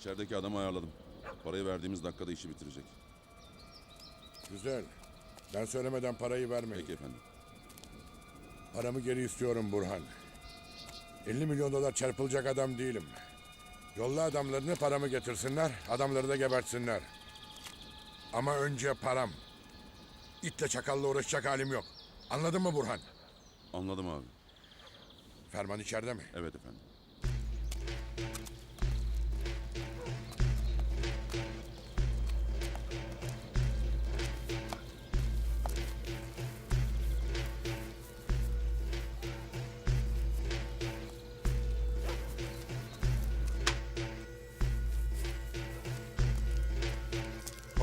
İçerideki adamı ayarladım. Parayı verdiğimiz dakikada işi bitirecek. Güzel. Ben söylemeden parayı vermeyin. Peki efendim. Paramı geri istiyorum Burhan. 50 milyon dolar çarpılacak adam değilim. Yolla adamlarını paramı getirsinler, adamları da gebertsinler. Ama önce param. İtle çakalla uğraşacak halim yok. Anladın mı Burhan? Anladım abi. Ferman içeride mi? Evet efendim.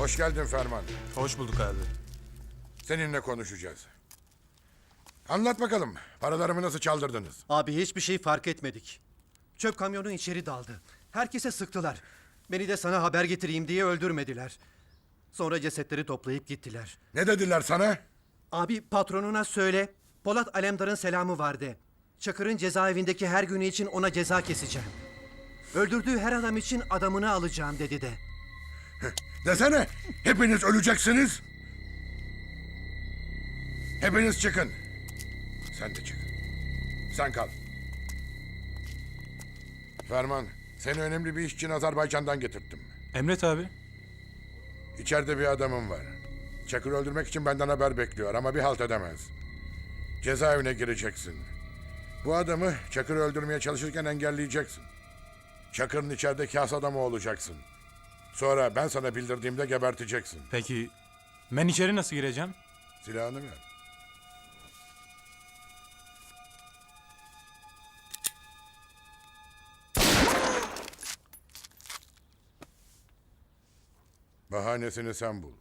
Hoş geldin Ferman. Hoş bulduk abi. Seninle konuşacağız. Anlat bakalım. Paralarımı nasıl çaldırdınız? Abi hiçbir şey fark etmedik. Çöp kamyonu içeri daldı. Herkese sıktılar. Beni de sana haber getireyim diye öldürmediler. Sonra cesetleri toplayıp gittiler. Ne dediler sana? Abi patronuna söyle. Polat Alemdar'ın selamı vardı. Çakır'ın cezaevindeki her günü için ona ceza keseceğim. Öldürdüğü her adam için adamını alacağım dedi de. Desene. Hepiniz öleceksiniz. Hepiniz çıkın. Sen de çık. Sen kal. Ferman, seni önemli bir iş için Azerbaycan'dan getirttim. Emret abi. İçeride bir adamım var. Çakır'ı öldürmek için benden haber bekliyor ama bir halt edemez. Cezaevine gireceksin. Bu adamı Çakır'ı öldürmeye çalışırken engelleyeceksin. Çakır'ın içerideki has adamı olacaksın. Sonra ben sana bildirdiğimde geberteceksin. Peki ben içeri nasıl gireceğim? Silahını ver. Bahanesini sen bul.